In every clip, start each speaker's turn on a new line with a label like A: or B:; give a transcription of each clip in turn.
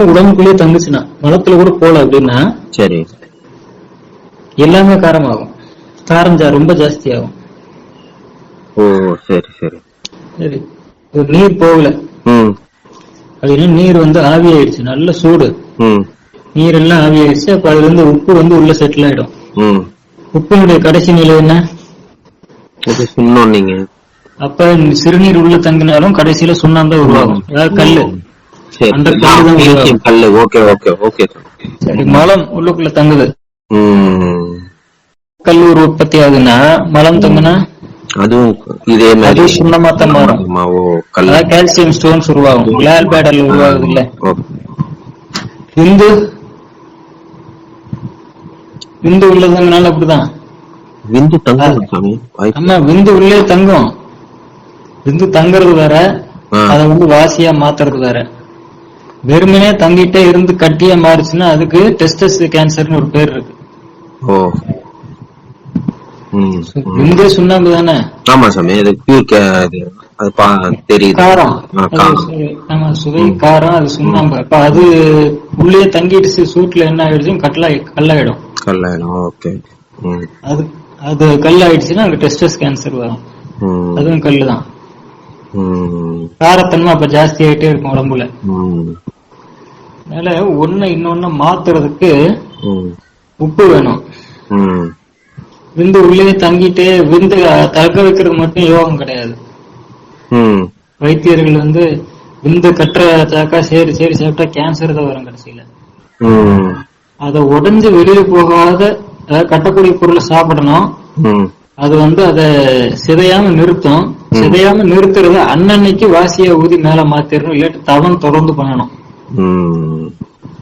A: உடம்புக்குள்ளேயே தங்குச்சுன்னா மலத்துல கூட போல அப்படின்னா
B: சரி.
A: எல்லாமே காரமாகும். காரம் ரொம்ப ஜாஸ்தி ஆகும்
B: ஓ சரி சரி.
A: சரி. நீர் போகல. அப்படின்னா நீர் வந்து ஆவியாயிடுச்சு நல்ல சூடு. நீர் எல்லாம் ஆவியாயிடுச்சு அப்ப அதுல இருந்து உப்பு வந்து உள்ள செட்டில் ஆயிடும். உப்பினுடைய கடைசி நிலை என்ன?
B: நீங்க
A: அப்ப சிறுநீர் உள்ள தங்கினாலும் கடைசியில சுண்ணாம்பு தான் உருவாகும். அதாவது கல்லு. கல்லு.
B: Okay okay okay.
A: சரி மலம் உள்ளுக்குள்ள தங்குது.
B: ம்.
A: கல்லூர் உற்பத்தி ஆகுதுன்னா மலம் தங்குனா?
B: அதுவும் இதே மாதிரி.
A: சுண்ணமா தான் மாறும் கால்சியம் ஸ்டோன்ஸ் உருவாகும். கிளால் பேடர்ல உருவாகுது இல்ல. விந்து? விந்து உள்ளதுனால அப்படிதான்.
B: விந்து தங்கம்
A: ஆமா விந்து உள்ளே தங்கும். விந்து தங்குறது வேற. அத வந்து வாசியா மாத்துறது வேற. வெறுமனே தங்கிட்டே இருந்து கட்டியா மாறுச்சுன்னா அதுக்கு டெஸ்டஸ் கேன்சர்னு ஒரு பேர் இருக்கு.
B: ஓ.
A: விந்தே சுண்ணாம்பு தானே?
B: ஆமா சாமி பா தெரியுது.
A: காரம். ஆமா சுவை காரம் அது சுண்ணாம்பு. அப்ப அது உள்ளே தங்கிடுச்சு சூட்ல என்ன ஆயிடுச்சு கல்லா கல்லாயிடும்.
B: கல்யாணம் ஓகே.
A: அது அது கல் ஆயிடுச்சுன்னா அங்க டெஸ்டஸ் கேன்சர் வரும். அதுவும் கல்லு தான் காரத்தன்மை அப்ப ஜாஸ்தி ஆயிட்டே இருக்கும் உடம்புல. அதனால ஒண்ணு இன்னொன்னு மாத்துறதுக்கு உப்பு வேணும். விந்து உள்ளே தங்கிட்டே விந்து தக்க வைக்கிறது மட்டும் யோகம் கிடையாது. வைத்தியர்கள் வந்து விந்து கற்ற சாக்கா சரி சரி சாப்பிட்டா கேன்சர் தான் வரும் கடைசியில.
B: அத
A: அதை உடைஞ்சு வெளியே போகாத அதாவது கட்டக்கூடிய பொருளை சாப்பிடணும். அது வந்து அதை சிதையாம நிறுத்தும். சிதையாம நிறுத்துறத அன்னன்னைக்கு வாசியா ஊதி மேல மாத்திரணும். இல்லாட்டி தவம் தொடர்ந்து பண்ணணும்.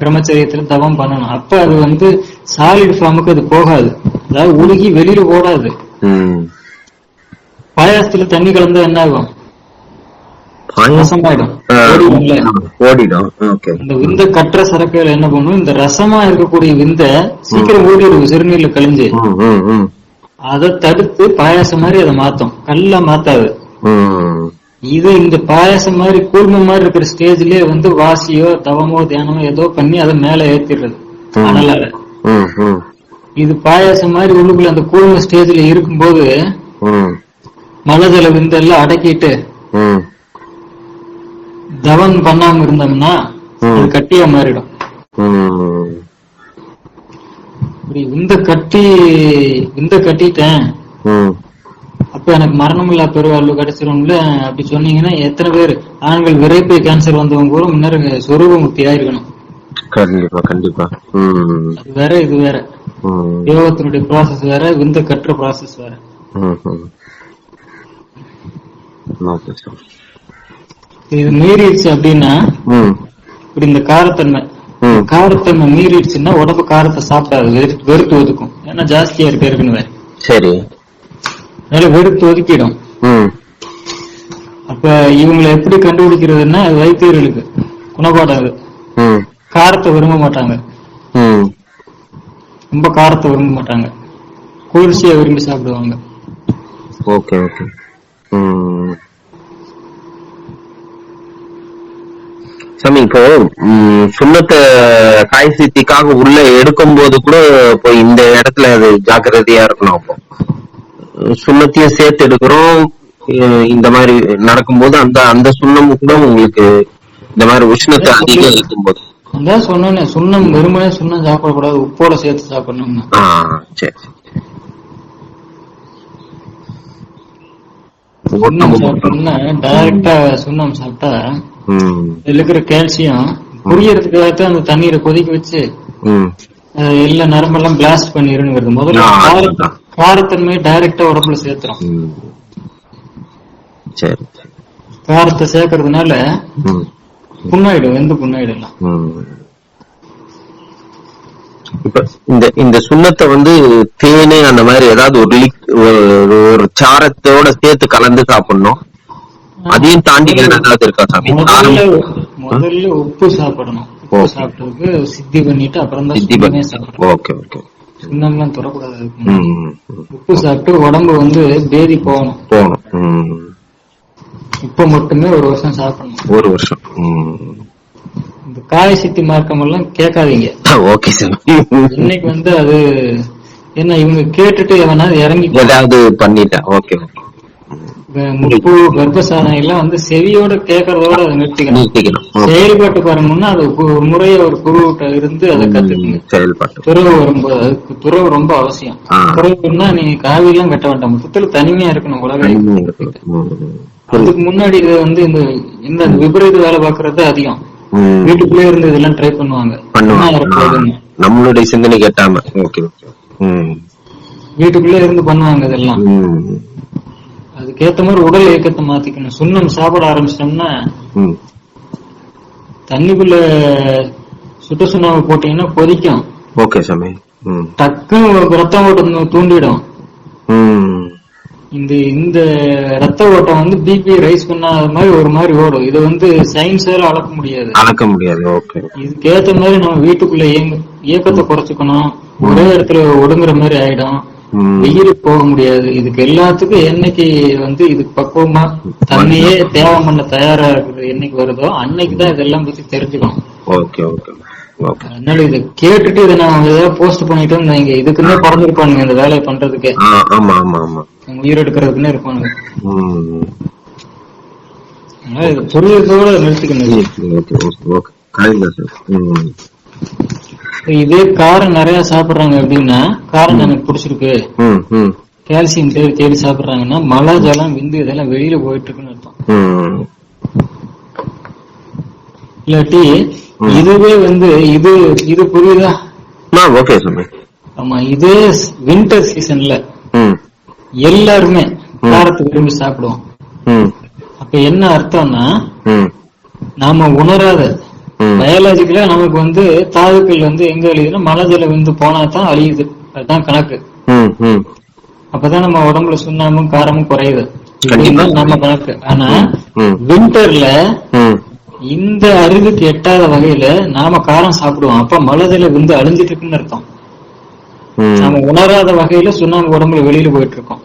A: பிரம்மச்சரியத்துல தவம் பண்ணணும். அப்ப அது வந்து சாலிட் ஃபார்முக்கு அது போகாது. அதாவது உருகி வெளியில ஓடாது. பாயாசத்துல தண்ணி கலந்தா என்ன ஆகும் இந்த கற்ற சரக்குகள் என்ன பண்ணும்? இந்த ரசமா இருக்கக்கூடிய விந்த சீக்கிரம் ஓடிடும். சிறுநீர்ல கழிஞ்சு. அதை தடுத்து பாயாசம் மாதிரி அதை மாத்தும். கல்ல மாத்தாது. இது இந்த பாயாசம் மாதிரி கூழ்ம மாதிரி இருக்கிற ஸ்டேஜ்லயே வந்து வாசியோ தவமோ தியானமோ ஏதோ பண்ணி அதை மேல ஏத்திடுறது. அனலால. இது பாயாசம் மாதிரி உள்ளுக்குள்ள அந்த கூழ்ம ஸ்டேஜ்ல இருக்கும்போது
B: ம்.
A: மலஜல விந்தெல்லாம் அடக்கிட்டு தவம் பண்ணாம இருந்தோம்னா. அது கட்டியா மாறிடும்.
B: ம்
A: இப்படி விந்த கட்டி விந்த கட்டிட்டேன். அப்ப எனக்கு மரணமில்லா பெருவாழ்வு கிடைச்சிரும்ல அப்படி சொன்னீங்கன்னா எத்தனை பேர்? ஆண்கள் விரைப்பை கேன்சர் வந்தவங்க கூட முன்னர் சொரூப முக்தி ஆயிருக்கணும்
B: கண்டிப்பா கண்டிப்பா.
A: வேற இது வேற. யோகத்தினுடைய ப்ராசஸ் வேற விந்த கட்டுற ப்ராசஸ் வேற. இது மீறிடுச்சு அப்படின்னா இப்படி இந்த காரத்தன்மை
B: ம்.
A: காரத்தன்மை மீறிடுச்சுன்னா உடம்பு காரத்தை சாப்பிடாது வெறு- வெறுத்து ஒதுக்கும். ஏன்னா ஜாஸ்தியா இருக்கு ஏற்கனவே
B: சரி.
A: அதனால வெறுத்து ஒதுக்கிடும். அப்ப இவங்களை எப்படி கண்டுபிடிக்கிறதுன்னா வைத்தியர்களுக்கு.
B: ம்.
A: காரத்தை விரும்ப மாட்டாங்க. ரொம்ப காரத்தை விரும்ப மாட்டாங்க. குளிர்ச்சியா விரும்பி சாப்பிடுவாங்க.
B: Okay okay. சாமி இப்போ சுண்ணத்தை காய் சித்திக்காக உள்ள எடுக்கும் போது கூட இப்போ இந்த இடத்துல அது ஜாக்கிரதையா இருக்கணும் அப்போ. சுண்ணத்தையும் சேர்த்து எடுக்கிறோம். இந்த மாதிரி நடக்கும்போது அந்த அந்த சுண்ணம் கூட உங்களுக்கு இந்த மாதிரி உஷ்ணத்தை அதிகம் இருக்கும்போது
A: அதான் சொன்னேனே? சுண்ணம் வெறுமனே சுண்ணம் சாப்பிடக்கூடாது. உப்போட சேர்த்து சாப்பிடணும்னு.
B: ஆ சரி.
A: சுண்ணம் சாப்பிட்டோம்னா டைரக்டா சுண்ணம் சாப்பிட்டா இதுல இருக்கிற கால்சியம் புரியறதுக்காக அந்த தண்ணீரை கொதிக்க வச்சு எல்லா நரம்பெல்லாம் பிளாஸ்ட் பண்ணிருங்கிறது முதல்ல. காரத்தன்மையை டைரக்டா உடம்புல சேர்த்துரும்
B: ம். சரி சரி.
A: காரத்தை சேர்க்கறதுனால புண்ணாயிடும் வெந்து புண்ணாயிடலாம்.
B: இப்ப இந்த இந்த சுண்ணத்தை வந்து தேனு அந்த மாதிரி ஏதாவது ஒரு லிக் ஒரு ஒரு சாரத்தோட சேர்த்து கலந்து சாப்பிடணும் அதையும் தாண்டி வேற ஏதாவது இருக்கா சாமி?
A: முதல்ல உப்பு சாப்பிடணும். உப்பு
B: ஓகே.
A: சாப்பிட்டதுக்கு சித்தி பண்ணிட்டு அப்புறம் தான்
B: சித்தி பண்ணி
A: சாப்பிடணும்.
B: Okay okay.
A: சுண்ணம்லாம் தொடக்கூடாது. உப்பு சாப்பிட்டு உடம்பு வந்து பேதி போகணும்.
B: போகணும்.
A: இப்ப மட்டுமே ஒரு வருஷம் சாப்பிடணும்.
B: ஒரு வருஷம்.
A: இந்த காய சித்தி மார்க்கம் எல்லாம் கேட்காதீங்க
B: ஓகே சார்
A: இன்னைக்கு வந்து அது என்ன இவங்க கேட்டுட்டு எவனாவது இறங்கி
B: ஏதாவது பண்ணிட்டா ஓகே
A: க- முப்பு கர்ப்பசாதனை எல்லாம் வந்து செவியோட கேட்கறதோட அதை நிறுத்திக்கணும். செயல்பாட்டு வரணும்னா அது ஒரு முறைய ஒரு குருவிட்ட இருந்து அதை கத்துக்கணும்.
B: செயல்பாட்டு.
A: துறவு அதுக்கு துறவு ரொம்ப அவசியம். துறவுன்னா நீங்க காவி எல்லாம் கட்ட வேண்டாம். மொத்தத்துல தனிமையா இருக்கணும் உலக. அதுக்கு முன்னாடி இது வந்து இந்த இந்த விபரீத வேலை பாக்குறது அதிகம். வீட்டுக்குள்ளே இருந்து இதெல்லாம் ட்ரை பண்ணுவாங்க.
B: நம்மளுடைய சிந்தனை கேட்டாம
A: வீட்டுக்குள்ளே இருந்து பண்ணுவாங்க இதெல்லாம். அதுக்கேத்த மாதிரி உடல் இயக்கத்தை மாத்திக்கணும். சுண்ணம் சாப்பிட ஆரம்பிச்சிட்டோம்னா தண்ணிக்குள்ள சுட்ட சுண்ணாம்பு போட்டீங்கன்னா கொதிக்கும்.
B: ஓகே சாமி.
A: டக்குன்னு ரத்தம் ஓட்டம் தூண்டிடும். இந்த இந்த ரத்த ஓட்டம் வந்து பிபி ரைஸ் பண்ணாத மாதிரி ஒரு மாதிரி ஓடும். இது வந்து சயின்ஸால அளக்க முடியாது.
B: அளக்க முடியாது. ஓகே.
A: இதுக்கேத்த மாதிரி நம்ம வீட்டுக்குள்ள இயக்கத்தை குறைச்சுக்கணும். ஒரே இடத்துல ஒடுங்குற மாதிரி ஆயிடும். வெயிலுக்கு போக முடியாது. இதுக்கு எல்லாத்துக்கும் என்னைக்கு வந்து இதுக்கு பக்குவமா தன்னையே தேவம் பண்ண தயாரா இருக்குது என்னைக்கு வருதோ அன்னைக்கு தான் இதெல்லாம் பத்தி தெரிஞ்சுக்கணும்.
B: Okay okay. ஓகே.
A: அதனால இதை கேட்டுட்டு இதை நான் ஏதாவது போஸ்ட் பண்ணிட்டோம் நீங்க இதுக்குன்னே பிறந்திருப்பானுங்க இந்த வேலையை பண்றதுக்கே.
B: ஆ ஆமா ஆமா ஆமா.
A: உயிர் எடுக்கிறதுக்குன்னே இருப்பானுங்க. அதனால இது புரியறதோட நிறுத்திக்கணும்.
B: Okay okay okay.
A: இதே காரம் நிறைய சாப்பிடுறாங்க அப்படின்னா காரம் எனக்கு பிடிச்சிருக்கு. கால்சியம் தேடி தேடி சாப்பிடுறாங்கன்னா மழை ஜலம் விந்து இதெல்லாம் வெளியில போயிட்டு இருக்குன்னு அர்த்தம் இல்லாட்டி இதுவே வந்து இது இது புரியுதா?
B: ஓகே
A: ஆமா இதே வின்டர் சீசன்ல எல்லாருமே காரத்தை விரும்பி சாப்பிடுவோம். அப்ப என்ன அர்த்தம்னா நாம உணராத பயாலஜிக்கலா நமக்கு வந்து தாதுக்கள் வந்து எங்க அழியுதுன்னா மழை ஜலம் விந்து போனா தான் அழியுது. அதுதான் கணக்கு. அப்பதான் நம்ம உடம்புல சுண்ணாமும் காரமும் குறையுது. நம்ம கணக்கு. ஆனா
B: ம்
A: இந்த அறிவுக்கு எட்டாத வகையில நாம காரம் சாப்பிடுவோம். அப்ப மலதில விந்து அழிஞ்சிட்டு இருக்குன்னு அர்த்தம் நாம உணராத வகையில சுண்ணாம்பு உடம்புல வெளியில போயிட்டு இருக்கோம்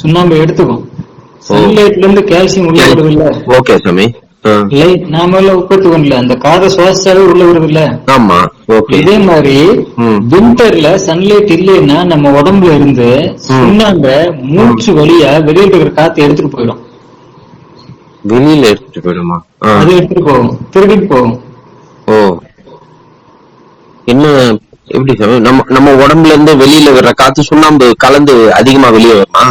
A: சுண்ணாம்பு எடுத்துக்கும். சன்லைட்ல இருந்து கால்சியம் உள்ள
B: ஓகே சாமி.
A: லைட் நாம உற்பத்தி பண்ணல அந்த காதை சுவாசாவே உள்ள வருது இல்ல
B: ஆமா
A: இதே மாதிரி
B: ம்.
A: வின்டர்ல சன்லைட் இல்லைன்னா நம்ம உடம்புல இருந்து சுண்ணாம்ப மூச்சு வழியா வெளியில இருக்கிற காத்து எடுத்துட்டு போயிடும்.
B: வெளியில எடுத்துட்டு போயிடுமா.
A: அது எடுத்துட்டு போகும் திருடிட்டு போகும்.
B: ஓ. என்ன எப்படி நம்ம நம்ம உடம்புல இருந்து வெளியில வர்ற காத்து சுண்ணாம்பு கலந்து அதிகமா வெளியே வருமா?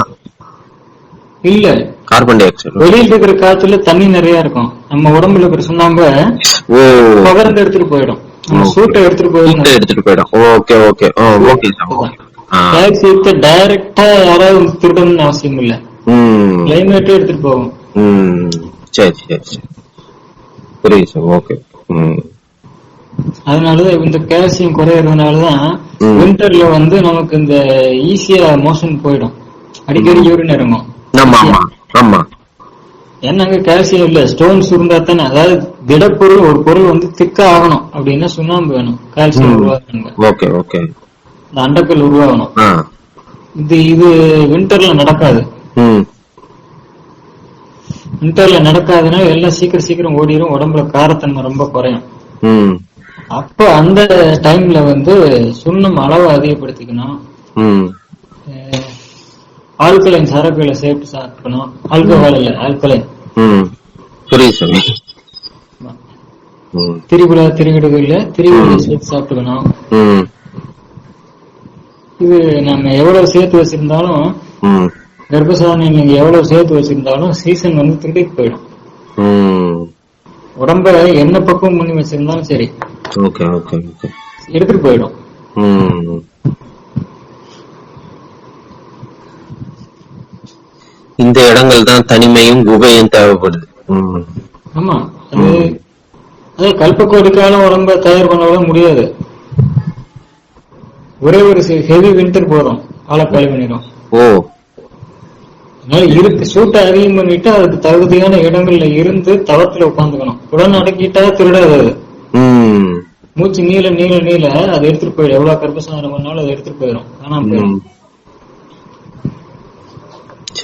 A: இல்ல.
B: Carbon dioxide.
A: வெளியில இருக்கிற காத்துல தண்ணி நிறைய இருக்கும். நம்ம உடம்புல இருக்கிற சுண்ணாம்ப
B: ஓ.
A: பகர்ந்து எடுத்துட்டு போயிடும். சூட்டை எடுத்துட்டு போயிடும்.
B: எடுத்துட்டு போயிடும். Okay okay. ஓகே.
A: கால்சியத்தை டைரக்டா யாராவது திருடணும்னு அவசியம் இல்ல. கிளைமேட்டே எடுத்துட்டு போகும்.
B: சரி சரி சரி. புரியுது சார் ஓகே.
A: அதனாலதான் இந்த கால்சியம் குறையறதுனாலதான். வின்டர்ல வந்து நமக்கு இந்த ஈஸியா மோஷன் போயிடும். அடிக்கடி யூரின் இறங்கும்.
B: ஆமா.
A: என்னங்க கால்சியம் இல்ல ஸ்டோன்ஸ் இருந்தா தானே அதாவது திடப்பொருள் ஒரு பொருள் வந்து திக்கா ஆகணும் அப்படின்னா சுண்ணாம்பு வேணும். கால்சியம்
B: ம்.
A: உருவாக்கணுங்க.
B: Okay okay.
A: இந்த அண்டக்கல் உருவாகணும். இது இது வின்டர்ல நடக்காது.
B: ம்.
A: வின்டர்ல நடக்காதுன்னா எல்லாம் சீக்கிரம் சீக்கிரம் ஓடிடும் உடம்புல காரத்தன்மை ரொம்ப குறையும். அப்ப அந்த டைம்ல வந்து சுண்ணம் அளவை அதிகப்படுத்திக்கணும். ஆல்கலைன் சரக்குகளை சேர்த்து சாப்பிடணும். ஆல்கஹால் இல்ல ஆல்கலைன்.
B: புரியுது சாமி.
A: திரிபுரா திரிகடுகள்ல திரிபுரை சேர்த்து சாப்பிட்டுக்கணும். இது நம்ம எவ்வளவு சேர்த்து வச்சிருந்தாலும்
B: ம்.
A: கர்ப்பசாதனை நீங்க எவ்வளவு சேர்த்து வச்சிருந்தாலும் சீசன் வந்து திருடிட்டு போயிடும். உடம்ப என்ன பக்கம் பண்ணி வச்சிருந்தாலும் சரி. எடுத்துட்டு போயிடும்.
B: இந்த இடங்கள் தான் தனிமையும் குகையும் தேவைப்படுது.
A: ஆமா. அது அது கல்பக்கோடி காலம் உடம்ப தயார் பண்ண விட முடியாது. ஒரே ஒரு ஹெவி வின்டர் போதும். ஆளை காலி பண்ணிடும்.
B: ஓ.
A: அதனால இருக்கு சூட்டை அதிகம் பண்ணிட்டு அதுக்கு தகுதியான இடங்கள்ல இருந்து தவத்துல உட்காந்துக்கணும். உடனே அடக்கிட்டா திருடாது அது. மூச்சு நீள நீள நீள அதை எடுத்துட்டு போயிடும் எவ்வளவு கர்ப்பசாரம் பண்ணாலும் அதை எடுத்துட்டு போயிடும். காணாம போயிடும்.
B: ம்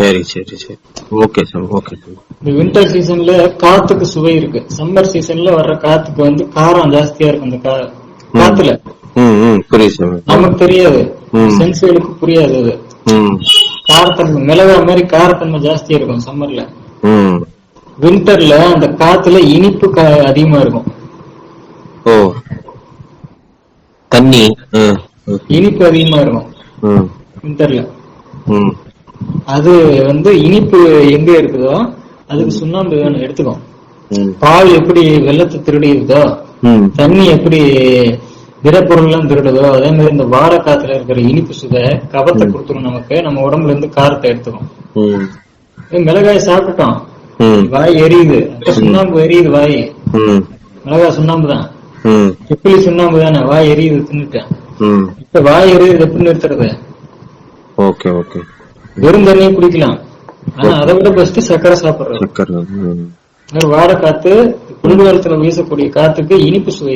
B: சரி சரி சரி. ஓகே சார் ஓகே சார்
A: இந்த வின்டர் சீசன்ல காத்துக்கு சுவை இருக்கு. சம்மர் சீசன்ல வர்ற காத்துக்கு வந்து காரம் ஜாஸ்தியா இருக்கும் இந்த கா- காத்துல. நமக்கு தெரியாது.
B: ம்.
A: சென்சுவலுக்கு புரியாது அது.
B: ம்.
A: காரத்தன்மை மிளகா மாதிரி காரத்தன்மை ஜாஸ்தியா இருக்கும் சம்மர்ல
B: ம்.
A: வின்டர்ல அந்த காத்துல இனிப்பு அதிகமா இருக்கும்.
B: ஓ. தண்ணி.
A: இனிப்பு அதிகமா இருக்கும். வின்டர்ல அது வந்து இனிப்பு எங்க இருக்குதோ அதுக்கு சுண்ணாம்பு வேணும் எடுத்துக்கும்
B: ம்.
A: பால் எப்படி வெள்ளத்தை திருடிடுதோ
B: ம்.
A: தண்ணி எப்படி திடப்பொருள் எல்லாம் திருடுதோ அதே மாதிரி இந்த வார காத்துல இருக்கிற இனிப்பு சுதை கபத்தை கொடுத்துரும் நமக்கு. நம்ம உடம்புல இருந்து காரத்தை எடுத்துக்கும். மிளகாய் சாப்பிட்டுட்டோம். வாய் எரியுது. சுண்ணாம்பு எரியுது வாய். மிளகாய் சுண்ணாம்பு தான்.
B: ம்.
A: சிப்பிலி சுண்ணாம்பு தானே வாய் எரியுது தின்னுட்டேன். இப்ப வாய் எரியுது எப்படி நிறுத்துறது?
B: Okay okay.
A: வெறும் தண்ணியை குடிக்கலாம். ஆனா அதை விட பெஸ்ட் சக்கரை சாப்பிடுறது. வார காத்து குளிர்காலத்துல வீசக்கூடிய காத்துக்கு இனிப்பு சுவை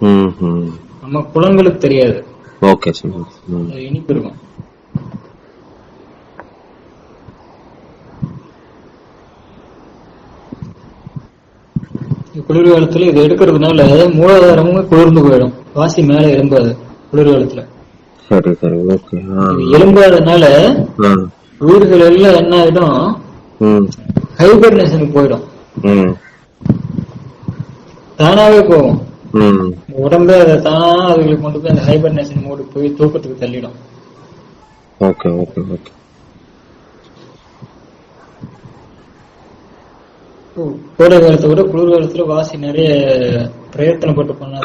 B: ம்
A: நம்ம குளங்களுக்கு தெரியாது.
B: ஓகே
A: இனிப்பு இருக்கும். குளிர்காலத்துல இது எடுக்கிறதுனால மூலாதாரமும் குளிர்ந்து போயிடும். வாசி மேல எலும்பாது குளிர்காலத்துல.
B: சரி சரி ஓகே ஆ.
A: உயிர்கள் எல்லாம் என்ன ஆயிடும்? ஹைபர்னேஷனுக்கு போயிடும். தானாவே போகும். உடம்பே அதை தானா அதுகளுக்கு கொண்டு போய் அந்த ஹைபர்னேஷன் மோடு போய் தூக்கத்துக்கு தள்ளிடும்.
B: ஓகே ஓகே ஓகே
A: கோடை காலத்தை விட குளிர் காலத்துல வாசி நிறைய பிரயத்தனப்பட்டு பண்ணா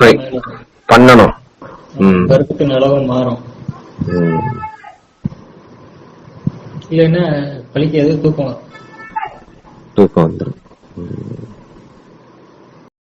B: பண்ணணும்.
A: கருத்துக்கு நிலவும் மாறும். இல்லைன்னா பழிக்காது தூக்கம்
B: தூக்கம் வந்துடும்